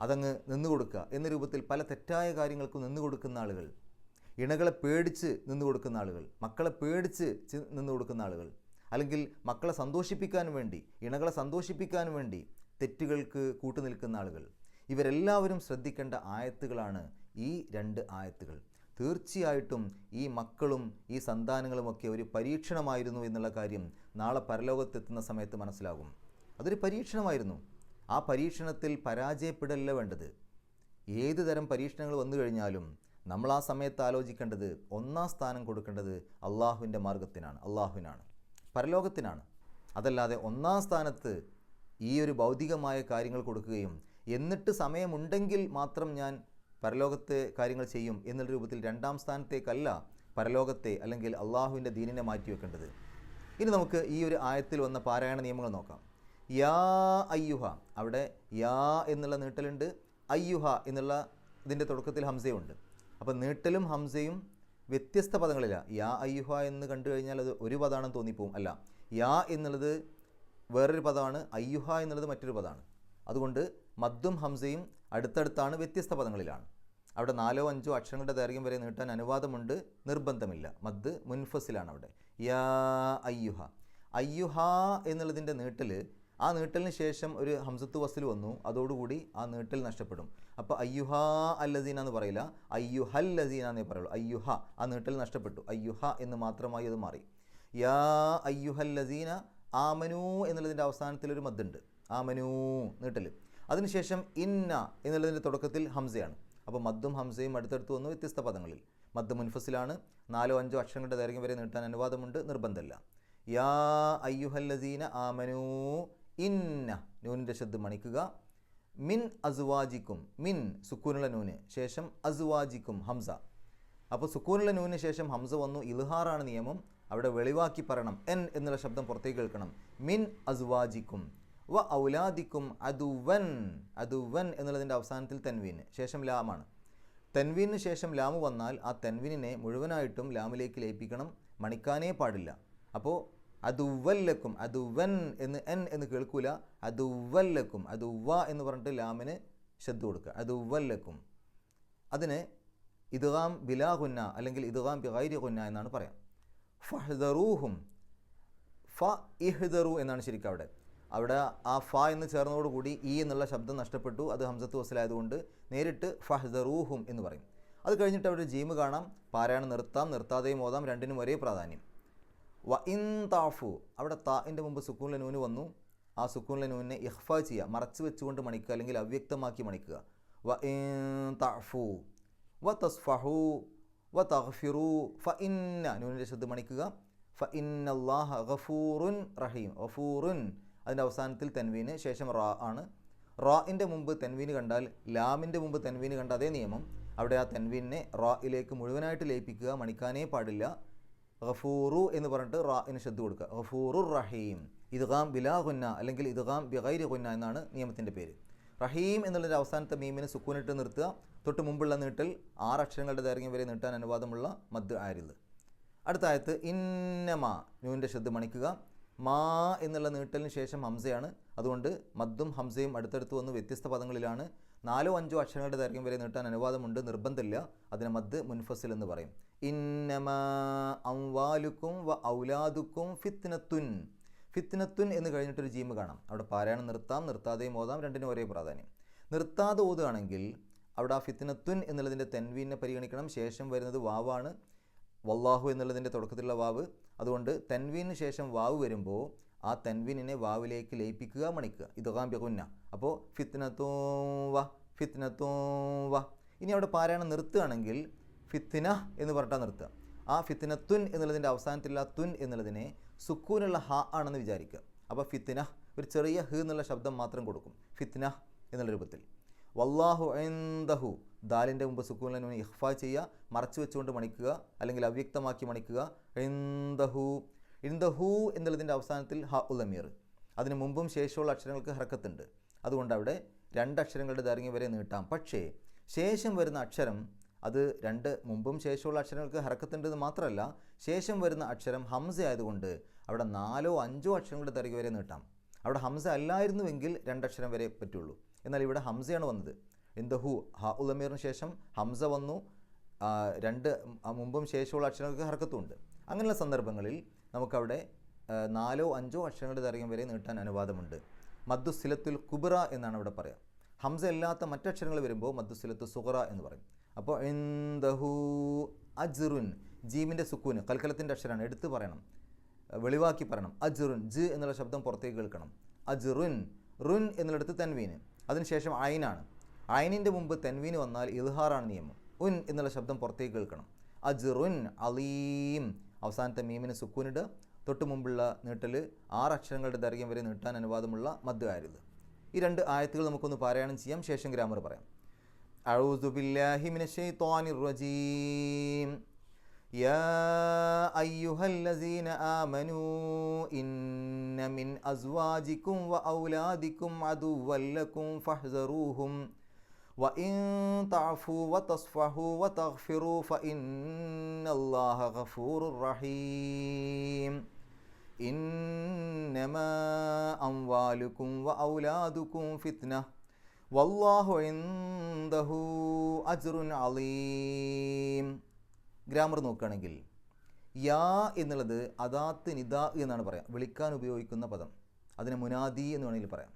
Speaker 1: അതങ്ങ് നിന്നു കൊടുക്കുക എന്ന രൂപത്തിൽ പല തെറ്റായ കാര്യങ്ങൾക്കും നിന്നു കൊടുക്കുന്ന ആളുകൾ. ഇണകളെ പേടിച്ച് നിന്നു കൊടുക്കുന്ന ആളുകൾ. മക്കളെ പേടിച്ച് നിന്നു കൊടുക്കുന്ന ആളുകൾ. അല്ലെങ്കിൽ മക്കളെ സന്തോഷിപ്പിക്കാൻ വേണ്ടി ഇണകളെ സന്തോഷിപ്പിക്കാൻ വേണ്ടി തെറ്റുകൾക്ക് കൂട്ടുനിൽക്കുന്ന ആളുകൾ. ഇവരെല്ലാവരും ശ്രദ്ധിക്കേണ്ട ആയത്തുകളാണ് ഈ രണ്ട് ആയത്തുകൾ. തീർച്ചയായിട്ടും ഈ മക്കളും ഈ സന്താനങ്ങളുമൊക്കെ ഒരു പരീക്ഷണമായിരുന്നു എന്നുള്ള കാര്യം നാളെ പരലോകത്തെത്തുന്ന സമയത്ത് മനസ്സിലാകും. അതൊരു പരീക്ഷണമായിരുന്നു. ആ പരീക്ഷണത്തിൽ പരാജയപ്പെടല്ല വേണ്ടത്. ഏത് തരം പരീക്ഷണങ്ങൾ വന്നു കഴിഞ്ഞാലും നമ്മൾ ആ സമയത്ത് ആലോചിക്കേണ്ടത് ഒന്നാം സ്ഥാനം കൊടുക്കേണ്ടത് അള്ളാഹുവിന്റെ മാർഗത്തിനാണ് അള്ളാഹുവിനാണ് പരലോകത്തിനാണ്. അതല്ലാതെ ഒന്നാം സ്ഥാനത്ത് ഈ ഒരു ഭൗതികമായ കാര്യങ്ങൾ കൊടുക്കുകയും എന്നിട്ട് സമയമുണ്ടെങ്കിൽ മാത്രം ഞാൻ പരലോകത്തെ കാര്യങ്ങൾ ചെയ്യും എന്നുള്ള രൂപത്തിൽ രണ്ടാം സ്ഥാനത്തേക്കല്ല പരലോകത്തെ അല്ലെങ്കിൽ അള്ളാഹുവിന്റെ ദീനിനെ മാറ്റിവെക്കേണ്ടത് ഇനി നമുക്ക് ഈ ഒരു ആയത്തിൽ വന്ന പാരായണ നിയമങ്ങൾ നോക്കാം. യാ അയ്യുഹ. അവിടെ യാ എന്നുള്ള നീട്ടലുണ്ട് അയ്യുഹ എന്നുള്ള ഇതിന്റെ തുടക്കത്തിൽ ഹംസയുണ്ട്. അപ്പോൾ നീട്ടലും ഹംസയും വ്യത്യസ്ത പദങ്ങളില്ല യാ അയ്യുഹ എന്ന് കണ്ടു കഴിഞ്ഞാൽ അത് ഒരു പദമാണെന്ന് തോന്നിപ്പോവും. അല്ല യാ എന്നുള്ളത് വേറൊരു പദമാണ് അയ്യുഹ എന്നുള്ളത് മറ്റൊരു പദമാണ്. അതുകൊണ്ട് മദ്ദും ഹംസയും അടുത്തടുത്താണ് വ്യത്യസ്ത പദങ്ങളിലാണ്. അവിടെ നാലോ അഞ്ചോ അക്ഷരങ്ങളുടെ ദൈർഘ്യം വരെ നീട്ടാൻ അനുവാദമുണ്ട്. നിർബന്ധമില്ല. മദ് മുൻഫസിലാണ് അവിടെ യാ അയ്യുഹ. അയ്യുഹ എന്നുള്ളതിന്റെ നീട്ടൽ ആ നീട്ടലിന് ശേഷം ഒരു ഹംസത്ത് വസിൽ വന്നു. അതോടുകൂടി ആ നീട്ടൽ നഷ്ടപ്പെടും. അപ്പോൾ അയ്യുഹ അല്ലദീന എന്ന് പറയില്ല. അയ്യുഹൽ ലദീന എന്നേ പറയുള്ളൂ. അയ്യുഹ ആ നീട്ടൽ നഷ്ടപ്പെട്ടു. അയ്യുഹ എന്ന് മാത്രമായി അത് മാറി. യാ അയ്യുഹൽ ലദീന ആമനു എന്നുള്ളതിന്റെ അവസാനത്തിൽ ഒരു മദ്ദുണ്ട് ആമനു നീട്ടൽ. അതിനുശേഷം ഇന്ന എന്നുള്ളതിന്റെ തുടക്കത്തിൽ ഹംസയാണ്. അപ്പോൾ മദ്ദും ഹംസയും അടുത്തടുത്ത് വന്നു വ്യത്യസ്ത പദങ്ങളിൽ. മദ് മുൻഫസിലാണ്. നാലോ അഞ്ചോ അക്ഷരങ്ങളുടെ ദൈർഘ്യം വരെ നീട്ടാൻ അനുവാദമുണ്ട്. നിർബന്ധമില്ല യാ അയ്യുഹല്ലസീന ആമനൂ ഇന്ന. നൂനിന്റെ ശബ്ദം മണിക്കുക. മിൻ അസുവാജിക്കും. മിൻ സുക്കൂനുള്ള നൂന്. ശേഷം അസുവാജിക്കും ഹംസ. അപ്പോൾ സുക്കൂനുള്ള നൂന് ശേഷം ഹംസ വന്നു. ഇൽഹാറാണ് നിയമം. അവിടെ വെളിവാക്കി പറയണം. എൻ എന്നുള്ള ശബ്ദം പുറത്തേക്ക് കേൾക്കണം. മിൻ അസുവാജിക്കും. വ ഔലാദിക്കും അതുവൻ അതുവൻ എന്നുള്ളതിന്റെ അവസാനത്തിൽ തെൻവീന് ശേഷം ലാമാണ് തെൻവീനു ശേഷം ലാമു വന്നാൽ ആ തെൻവീനിനെ മുഴുവനായിട്ടും ലാമിലേക്ക് ലയിപ്പിക്കണം മണിക്കാനേ പാടില്ല. അപ്പോൾ അതുവല്ലക്കും അതുവൻ എന്ന് എൻ എന്ന് കേൾക്കൂല അതുവല്ലക്കും അതുവ എന്ന് പറഞ്ഞിട്ട് ലാമിന് ശബ്ദ കൊടുക്കുക. അതുവല്ലക്കും. അതിന് ഇദ്ഗാം ബിലാ ഗുന്ന അല്ലെങ്കിൽ ഇദ്ഗാം ബിഗൈരി ഗുന്ന എന്നാണ് പറയാം. ഫഹ്ദറൂഹും ഫ ഇഹ്ദറു എന്നാണ് ശരിക്കും അവിടെ അവിടെ ആ ഫ എന്ന് ചേർന്നതോടുകൂടി ഈ എന്നുള്ള ശബ്ദം നഷ്ടപ്പെട്ടു. അത് ഹംസത്ത് വസലായതുകൊണ്ട് നേരിട്ട് ഫഹദറൂഹും എന്ന് പറയും. അത് കഴിഞ്ഞിട്ട് അവിടെ ജീമ് കാണാം. പാരായണം നിർത്താം. നിർത്താതെയും ഓതാം. രണ്ടിനും ഒരേ പ്രാധാന്യം. വ ഇൻ താഫു. അവിടെ താഇന്റെ മുമ്പ് സുക്കൂണിലെ നൂന് വന്നു. ആ സുക്കൂണിലെ നൂനിനെ ഇഹ്ഫ ചെയ്യുക. മറച്ചു വെച്ചുകൊണ്ട് മണിക്കുക അല്ലെങ്കിൽ അവ്യക്തമാക്കി മണിക്കുക. വ ഇൻ താഫു. വ തസ്ഫഹു. വ തഹ്ഫിറു ഫ ഇന്ന. നൂനിന്റെ ശബ്ദം മണിക്കുക. ഫ ഇന്നല്ലാഹ ഗഫൂറുൻ റഹീം. ഗഫൂറുൻ. അതിന്റെ അവസാനത്തിൽ തെൻവീന് ശേഷം റാ ആണ്. റാഇന്റെ മുമ്പ് തെൻവീന് കണ്ടാൽ ലാമിന്റെ മുമ്പ് തെൻവീന് കണ്ട അതേ നിയമം. അവിടെ ആ തെൻവീനെ റായിലേക്ക് മുഴുവനായിട്ട് ലയിപ്പിക്കുക മണിക്കാനേ പാടില്ല. ഗഫൂറു എന്ന് പറഞ്ഞിട്ട് റാഇന് ശബ്ദ കൊടുക്കുക. ഗഫൂറുർ റഹീം. ഇദ്ഗാം ബിലാ ഗുന്ന അല്ലെങ്കിൽ ഇദ്ഗാം ബിഗൈരി ഗുന്ന എന്നാണ് നിയമത്തിന്റെ പേര്. റഹീം എന്നുള്ളതിന്റെ അവസാനത്തെ മീമിനെ സുക്കൂനിട്ട് നിർത്തുക. തൊട്ട് മുമ്പുള്ള നീട്ടൽ ആറ് അക്ഷരങ്ങളുടെ ദൈർഘ്യം വരെ നീട്ടാൻ അനുവാദമുള്ള മദ് ആരിത് അടുത്ത ആയത്ത് ഇന്നമ. നൂന്റെ ശ്രദ്ധ മണിക്കുക. മാ എന്നുള്ള നീട്ടലിന് ശേഷം ഹംസയാണ്. അതുകൊണ്ട് മദ്ദും ഹംസയും അടുത്തടുത്ത് വന്ന് വ്യത്യസ്ത പദങ്ങളിലാണ്. നാലോ അഞ്ചോ അക്ഷരങ്ങളുടെ ദൈർഘ്യം വരെ നീട്ടാൻ അനുവാദമുണ്ട്. നിർബന്ധമില്ല. അതിനെ മദ് മുൻഫസിൽ എന്ന് പറയും. ഇന്നമ അംവാലുക്കും വ ഔലാദുക്കും ഫിത്നത്തുൻ. ഫിത്നത്തുൻ എന്ന് കഴിഞ്ഞിട്ടൊരു ജീമ് കാണാം. അവിടെ പാരായണം നിർത്താം. നിർത്താതെയും ഓതാം. രണ്ടിനും ഒരേ പ്രാധാന്യം. നിർത്താതെ ഓതുകയാണെങ്കിൽ അവിടെ ആ ഫിത്നത്തുൻ എന്നുള്ളതിന്റെ തെൻവീനെ പരിഗണിക്കണം. ശേഷം വരുന്നത് വാവാണ്. വല്ലാഹു എന്നുള്ളതിന്റെ തുടക്കത്തിലുള്ള വാവ്. അതുകൊണ്ട് തെൻവീന് ശേഷം വാവ് വരുമ്പോൾ ആ തൻവീനിനെ വാവിലേക്ക് ലയിപ്പിക്കുക മണിക്കുക. ഇതൊക്കെ ബിഗുന്ന. അപ്പോൾ ഫിത്നത്തോ വ ഫിത്നത്തോ വ. ഇനി അവിടെ പാരായണം നിർത്തുകയാണെങ്കിൽ ഫിത്തിന എന്ന് പറഞ്ഞിട്ടാണ് നിർത്തുക. ആ ഫിത്തിനത്തുൻ എന്നുള്ളതിന്റെ അവസാനത്തിലുള്ള തുൻ എന്നുള്ളതിനെ സുക്കൂനുള്ള ഹ ആണെന്ന് വിചാരിക്കുക. അപ്പോൾ ഫിത്തിന ഒരു ചെറിയ ഹ് എന്നുള്ള ശബ്ദം മാത്രം കൊടുക്കും. ഫിത്തിന എന്നുള്ള രൂപത്തിൽ. വല്ലാഹു എന്തഹു ദാലിന്റെ മുമ്പ് സുക്കൂനിനെ ഇഹ്ഫ ചെയ്യുക മറച്ചു വെച്ചുകൊണ്ട് മണിക്കുക അല്ലെങ്കിൽ അവ്യക്തമാക്കി മണിക്കുക. ഇന്ദഹു ഇന്ദഹു എന്നുള്ളതിന്റെ അവസാനത്തിൽ ഹ ഉലമീർ അതിന് മുമ്പും ശേഷമുള്ള അക്ഷരങ്ങൾക്ക് ഹർക്കത്തുണ്ട്. അതുകൊണ്ട് അവിടെ രണ്ട് അക്ഷരങ്ങളുടെ ദൈർഘ്യം വരെ നീട്ടാം. പക്ഷേ ശേഷം വരുന്ന അക്ഷരം അത് രണ്ട് മുമ്പും ശേഷമുള്ള അക്ഷരങ്ങൾക്ക് ഹർക്കത്തുണ്ടെന്ന് മാത്രമല്ല ശേഷം വരുന്ന അക്ഷരം ഹംസ ആയതുകൊണ്ട് അവിടെ നാലോ അഞ്ചോ അക്ഷരങ്ങളുടെ ദൈർഘ്യം വരെ നീട്ടാം. അവിടെ ഹംസ അല്ലായിരുന്നുവെങ്കിൽ രണ്ടക്ഷരം വരെ പറ്റുള്ളൂ. എന്നാൽ ഇവിടെ ഹംസയാണ് വന്നത്. ഇന്ദഹു ഹ ഉലമീറിന് ശേഷം ഹംസ വന്നു. രണ്ട് മുമ്പും ശേഷമുള്ള അക്ഷരങ്ങൾക്ക് ഹർക്കത്തുമുണ്ട് അങ്ങനെയുള്ള സന്ദർഭങ്ങളിൽ നമുക്കവിടെ നാലോ അഞ്ചോ അക്ഷരങ്ങളുടെ ദൈർഘ്യം വരെ നീട്ടാൻ അനുവാദമുണ്ട്. മദ്ദുസിലത്തുൽ കുബറ എന്നാണ് അവിടെ പറയുക ഹംസ അല്ലാത്ത മറ്റക്ഷരങ്ങൾ വരുമ്പോൾ മദ്ദുസിലത്ത് സുഹറ എന്ന് പറയും. അപ്പോൾ ഇന്ദഹു അജുറുൻ ജീമിന്റെ സുക്കൂന് കൽക്കലത്തിന്റെ അക്ഷരമാണ് എടുത്തു പറയണം. വെളിവാക്കി പറയണം. അജുറുൻ ജ് എന്നുള്ള ശബ്ദം പുറത്തേക്ക് കേൾക്കണം. അജുറുൻ റുൻ എന്നുള്ളടത്ത് തൻവീന്. അതിനുശേഷം അയിനാണ് അയിനിൻ്റെ മുമ്പ് തെൻവീന് വന്നാൽ ഇൽഹാറാണ് നിയമം ഉൻ എന്നുള്ള ശബ്ദം പുറത്തേക്ക് കേൾക്കണം അജ്റുൻ അലീം അവസാനത്തെ മീമിന് സുക്കൂനിടുക തൊട്ട് മുമ്പുള്ള നീട്ടൽ ആറ് അക്ഷരങ്ങളുടെ ദൈർഘ്യം വരെ നീട്ടാൻ അനുവാദമുള്ള മദ് ആയത് ഈ രണ്ട് ആയത്തുകൾ നമുക്കൊന്ന് പാരായണം ചെയ്യാം ശേഷം ഗ്രാമർ പറയാം أعوذ بالله من الشيطان الرجيم يا أيها الذين آمنوا إن من أزواجكم وأولادكم عدوا لكم فاحذروهم وإن تعفوا وتصفحوا وتغفروا فإن الله غفور رحيم إنما أموالكم وأولادكم فتنة والله عنده أجر عظيم ഗ്രാമർ നോക്കുകയാണെങ്കിൽ യാ എന്നുള്ളത് അദാത്ത് നിദാ എന്നാണ് പറയാം വിളിക്കാൻ ഉപയോഗിക്കുന്ന പദം അതിനെ മുനാദി എന്ന് വേണമെങ്കിൽ പറയാം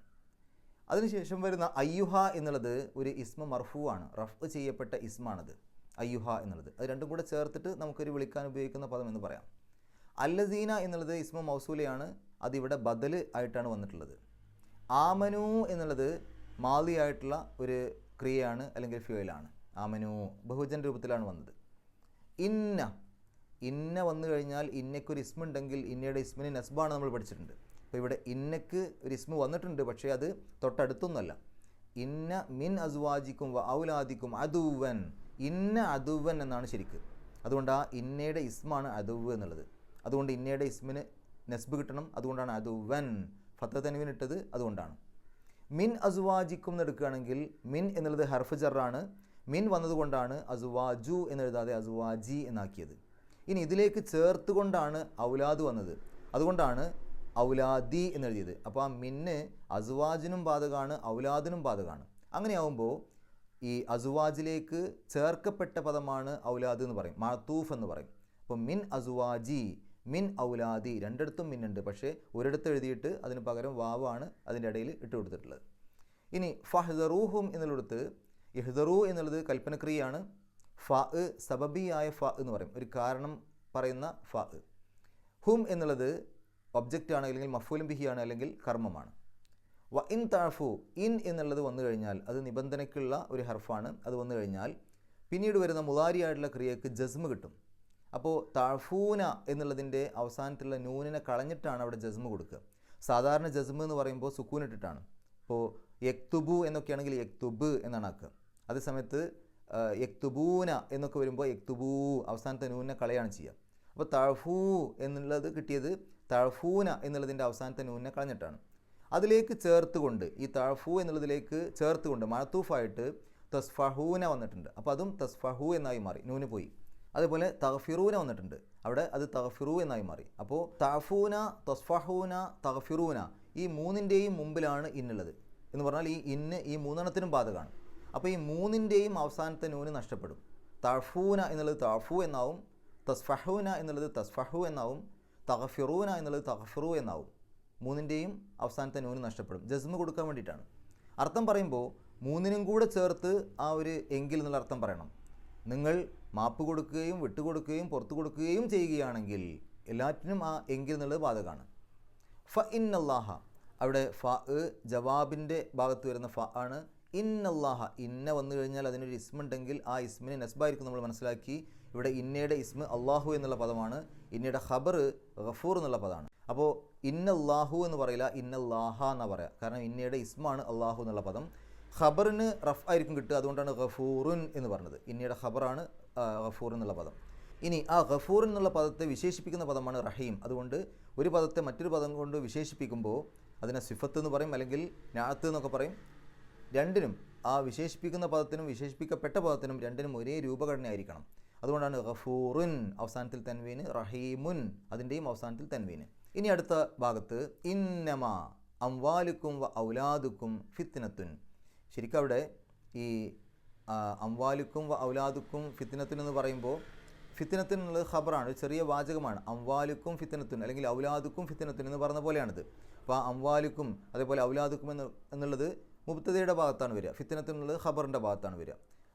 Speaker 1: അതിനുശേഷം വരുന്ന അയ്യുഹ എന്നുള്ളത് ഒരു ഇസ്മ മർഫു ആണ് റഫ് ചെയ്യപ്പെട്ട ഇസ്മാണത്. അയ്യുഹ എന്നുള്ളത്. അത് രണ്ടും കൂടെ ചേർത്തിട്ട് നമുക്കൊരു വിളിക്കാൻ ഉപയോഗിക്കുന്ന പദം എന്ന് പറയാം. അല്ലസീന എന്നുള്ളത് ഇസ്മ മൗസൂലയാണ്. അതിവിടെ ബദൽ ആയിട്ടാണ് വന്നിട്ടുള്ളത്. ആമനു എന്നുള്ളത് മാലി ആയിട്ടുള്ള ഒരു ക്രിയയാണ് അല്ലെങ്കിൽ ഫ്യൂലാണ്. ആമനു ബഹുജൻ രൂപത്തിലാണ് വന്നത്. ഇന്ന. ഇന്ന വന്നു കഴിഞ്ഞാൽ ഇന്നയ്ക്കൊരു ഇസ്മുണ്ടെങ്കിൽ ഇന്നയുടെ ഇസ്മിന് നസ്ബാണ് നമ്മൾ പഠിച്ചിട്ടുണ്ട്. അപ്പോൾ ഇവിടെ ഇന്നക്ക് ഒരു ഇസ്മു വന്നിട്ടുണ്ട് പക്ഷേ അത് തൊട്ടടുത്തൊന്നുമല്ല. ഇന്ന മിൻ അസുവാജിക്കും വ ഔലാദിക്കും അതുവൻ ഇന്ന അതുവൻ എന്നാണ് ശരിക്ക്. അതുകൊണ്ട് ആ ഇന്നയുടെ ഇസ്മാണ് അതുവ് എന്നുള്ളത്. അതുകൊണ്ട് ഇന്നയുടെ ഇസ്മിന് നെസ്ബ് കിട്ടണം അതുകൊണ്ടാണ് അതുവൻ ഫത്ത ഇട്ടത് അതുകൊണ്ടാണ്. മിൻ അസുവാജിക്കും എന്ന് എടുക്കുകയാണെങ്കിൽ മിൻ എന്നുള്ളത് ഹർഫ് ജറാണ്. മിൻ വന്നതുകൊണ്ടാണ് അസുവാജു എന്നെഴുതാതെ അസുവാജി എന്നാക്കിയത്. ഇനി ഇതിലേക്ക് ചേർത്തുകൊണ്ടാണ് ഔലാദ് വന്നത്. അതുകൊണ്ടാണ് ഔലാദി എന്നെഴുതിയത്. അപ്പോൾ ആ മിന്ന് അസുവാജിനും ബാധകമാണ് ഔലാദിനും ബാധകമാണ് അങ്ങനെയാവുമ്പോൾ ഈ അസുവാജിലേക്ക് ചേർക്കപ്പെട്ട പദമാണ് ഔലാദ് എന്ന് പറയും മാത്തൂഫ് എന്ന് പറയും. അപ്പോൾ മിൻ അസുവാജി മിൻ ഔലാദി രണ്ടിടത്തും മിന്നുണ്ട്. പക്ഷേ ഒരിടത്ത് എഴുതിയിട്ട് അതിന് പകരം വാവാണ് അതിന്റെ ഇടയിൽ ഇട്ട് കൊടുത്തിട്ടുള്ളത്. ഇനി ഫഹ്ദറൂഹും എന്നുള്ളിടത്ത് ഇഹ്ദറൂ എന്നുള്ളത് കൽപ്പനക്രിയയാണ്. ഫ സബബിയായ ഫ എന്ന് പറയും. ഒരു കാരണം പറയുന്ന ഫ ഹും എന്നുള്ളത് ഒബ്ജക്റ്റ് ആണ് അല്ലെങ്കിൽ മഫൂലും ബിഹിയാണ് അല്ലെങ്കിൽ കർമ്മമാണ്. വ ഇൻ താഫു ഇൻ എന്നുള്ളത് വന്നു കഴിഞ്ഞാൽ അത് നിബന്ധനയ്ക്കുള്ള ഒരു ഹർഫാണ് അത് വന്നു കഴിഞ്ഞാൽ പിന്നീട് വരുന്ന മുതാരിയായിട്ടുള്ള ക്രിയക്ക് ജസ്മ് കിട്ടും. അപ്പോൾ താഫൂന എന്നുള്ളതിന്റെ അവസാനത്തിലുള്ള നൂനിനെ കളഞ്ഞിട്ടാണ് അവിടെ ജസ്മ് കൊടുക്കുക. സാധാരണ ജസ്മ് എന്ന് പറയുമ്പോൾ സുക്കൂനിട്ടിട്ടാണ് ഇപ്പോൾ യക്തുബു എന്നൊക്കെയാണെങ്കിൽ യക്തുബ് എന്നാണ് ആക്കുക. അതേസമയത്ത് യക്തുബൂന എന്നൊക്കെ വരുമ്പോൾ യക്തുബൂ അവസാനത്തെ നൂനിനെ കളയാണ് ചെയ്യുക. അപ്പോൾ തഴഫൂ എന്നുള്ളത് കിട്ടിയത് തഴഫൂന എന്നുള്ളതിന്റെ അവസാനത്തെ നൂനെ കളഞ്ഞിട്ടാണ്. അതിലേക്ക് ചേർത്തുകൊണ്ട് ഈ തഴഫു എന്നുള്ളതിലേക്ക് ചേർത്തുകൊണ്ട് മഴത്തൂഫായിട്ട് തസ്ഫഹൂന വന്നിട്ടുണ്ട്. അപ്പോൾ അതും തസ്ഫഹു എന്നായി മാറി നൂന് പോയി. അതേപോലെ തഹഫിറൂന വന്നിട്ടുണ്ട്. അവിടെ അത് തഹഫിറു എന്നായി മാറി. അപ്പോൾ തഹഫൂന തസ്ഫഹൂന തഹഫിറൂന ഈ മൂന്നിന്റെയും മുമ്പിലാണ് ഇന്നുള്ളത്. എന്ന് പറഞ്ഞാൽ ഈ ഇന്ന് ഈ മൂന്നെണ്ണത്തിനും ബാധകമാണ്. അപ്പോൾ ഈ മൂന്നിന്റെയും അവസാനത്തെ നൂന് നഷ്ടപ്പെടും. തഴഫൂന എന്നുള്ളത് തഴഫു എന്നാവും തസ്ഫഹൂന എന്നുള്ളത് തസ്ഫഹു എന്നാവും തഹഫിറൂന എന്നുള്ളത് തഹഫിറു എന്നാവും. മൂന്നിന്റെയും അവസാനത്തെ നൂന് നഷ്ടപ്പെടും. ജസ്മ കൊടുക്കാൻ വേണ്ടിയിട്ടാണ്. അർത്ഥം പറയുമ്പോൾ മൂന്നിനും കൂടെ ചേർത്ത് ആ ഒരു എങ്കിൽ എന്നുള്ള അർത്ഥം പറയണം. നിങ്ങൾ മാപ്പ് കൊടുക്കുകയും വിട്ടുകൊടുക്കുകയും പുറത്തു കൊടുക്കുകയും ചെയ്യുകയാണെങ്കിൽ എല്ലാറ്റിനും ആ എങ്കിൽ എന്നുള്ളത് ബാധകമാണ്. ഫ ഇന്നല്ലാഹ. അവിടെ ഫ ജവാബിന്റെ ഭാഗത്ത് വരുന്ന ഫ ആണ്. ഇന്നല്ലാഹ. ഇന്ന വന്നു കഴിഞ്ഞാൽ അതിനൊരു ഇസ്മുണ്ടെങ്കിൽ ആ ഇസ്മിനെ നസ്ബായിരിക്കും നമ്മൾ മനസ്സിലാക്കി. ഇവിടെ ഇന്നയുടെ ഇസ്മ അള്ളാഹു എന്നുള്ള പദമാണ്. ഇന്നയുടെ ഖബർ ഗഫൂർ എന്നുള്ള പദമാണ് അപ്പോൾ ഇന്നല്ലാഹു എന്ന് പറയില്ല ഇന്നല്ലാഹ എന്ന് പറയാം. കാരണം ഇന്നയുടെ ഇസ്മാണ് അള്ളാഹു എന്നുള്ള പദം. ഖബറിന് റഫ് ആയിരിക്കും കിട്ടുക അതുകൊണ്ടാണ് ഗഫൂറുൻ എന്ന് പറഞ്ഞത്. ഇന്നയുടെ ഖബറാണ് ഗഫൂർ എന്നുള്ള പദം. ഇനി ആ ഗഫൂർ എന്നുള്ള പദത്തെ വിശേഷിപ്പിക്കുന്ന പദമാണ് റഹീം. അതുകൊണ്ട് ഒരു പദത്തെ മറ്റൊരു പദം കൊണ്ട് വിശേഷിപ്പിക്കുമ്പോൾ അതിനെ സിഫത്ത് എന്ന് പറയും അല്ലെങ്കിൽ ഞാത്ത് എന്നൊക്കെ പറയും. രണ്ടിനും ആ വിശേഷിപ്പിക്കുന്ന പദത്തിനും വിശേഷിപ്പിക്കപ്പെട്ട പദത്തിനും രണ്ടിനും ഒരേ രൂപഘടനയായിരിക്കണം. അതുകൊണ്ടാണ് ഗഫൂറുൻ അവസാനത്തിൽ തൻവീന് റഹീമുൻ അതിന്റെയും അവസാനത്തിൽ തൻവീന്. ഇനി അടുത്ത ഭാഗത്ത് ഇന്നമ അംവാലുക്കും വ ഔലാദുക്കും ഫിത്തിനത്തുൻ ശരിക്കും അവിടെ ഈ അംവാലുക്കും വ ഔലാദുക്കും ഫിത്തിനത്തുൻ എന്ന് പറയുമ്പോൾ ഫിത്തിനത്തുൻ എന്നുള്ളത് ഖബറാണ് ഒരു ചെറിയ വാചകമാണ്. അംവാലുക്കും ഫിത്തിനത്തുൻ അല്ലെങ്കിൽ ഔലാദുക്കും ഫിത്തിനത്തുൻ എന്ന് പറഞ്ഞ പോലെയാണിത്. അപ്പോൾ ആ അംവാലുക്കും അതേപോലെ ഔലാദുക്കും എന്ന് എന്നുള്ളത് മുബ്തദയുടെ ഭാഗത്താണ് വരിക. ഫിത്തിനത്തുൻ എന്നുള്ളത് ഖബറിന്റെ ഭാഗത്താണ് വരിക.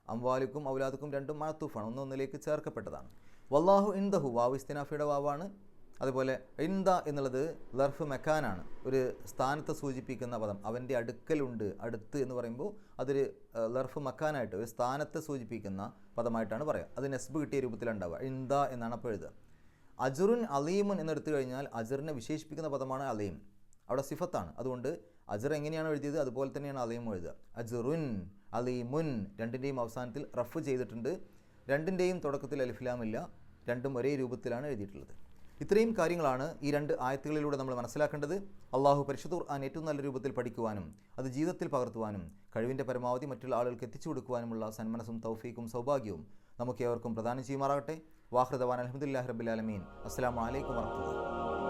Speaker 1: അംവാലുക്കും ഔലാദുക്കും രണ്ടും മഴത്തൂഫാണ് ഒന്ന് ഒന്നിലേക്ക് ചേർക്കപ്പെട്ടതാണ്. വല്ലാഹു ഇന്ദഹു വാവ് ഇസ്തിനാഫിയുടെ വാവാണ്. അതുപോലെ ഇന്ദ എന്നുള്ളത് ലർഫ് മെക്കാനാണ്. ഒരു സ്ഥാനത്തെ സൂചിപ്പിക്കുന്ന പദം. അവന്റെ അടുക്കലുണ്ട് അടുത്ത് എന്ന് പറയുമ്പോൾ അതൊരു ലർഫ് മക്കാനായിട്ട് ഒരു സ്ഥാനത്തെ സൂചിപ്പിക്കുന്ന പദമായിട്ടാണ് പറയുക. അത് നെസ്ബ് കിട്ടിയ രൂപത്തിലുണ്ടാവുക. ഇന്ദ എന്നാണ് അപ്പോൾ എഴുതുക. അജുറുൻ അലീമുൻ എന്നെടുത്തു കഴിഞ്ഞാൽ അജറിനെ വിശേഷിപ്പിക്കുന്ന പദമാണ് അലീം. അവിടെ സിഫത്താണ്. അതുകൊണ്ട് അജർ എങ്ങനെയാണ് എഴുതിയത്? അതുപോലെ തന്നെയാണ് അലീം എഴുതുക. അജറുൻ അലീമുൻ രണ്ടിന്റെയും അവസാനത്തിൽ റഫ് ചെയ്തിട്ടുണ്ട്. രണ്ടിന്റെയും തുടക്കത്തിൽ അലിഫിലാമില്ല രണ്ടും ഒരേ രൂപത്തിലാണ് എഴുതിയിട്ടുള്ളത്. ഇത്രയും കാര്യങ്ങളാണ് ഈ രണ്ട് ആയത്തുകളിലൂടെ നമ്മൾ മനസ്സിലാക്കേണ്ടത്. അള്ളാഹു പരിശുദ്ധ ഖുർആൻ ഏറ്റവും നല്ല രൂപത്തിൽ പഠിക്കുവാനും അത് ജീവിതത്തിൽ പകർത്തുവാനും കഴിവിന്റെ പരമാവധി മറ്റുള്ള ആളുകൾക്ക് എത്തിച്ചു കൊടുക്കുവാനുമുള്ള സന്മനസും തൗഫീക്കും സൗഭാഗ്യവും നമുക്ക് ഏവർക്കും പ്രദാനം ചെയ്യുമാറാകട്ടെ. വാഹൃദവാൻ അലഹമുല്ലാ റബ്ബുലാലമീൻ അസ്സാം വലൈക്കും വർഹമുല്ല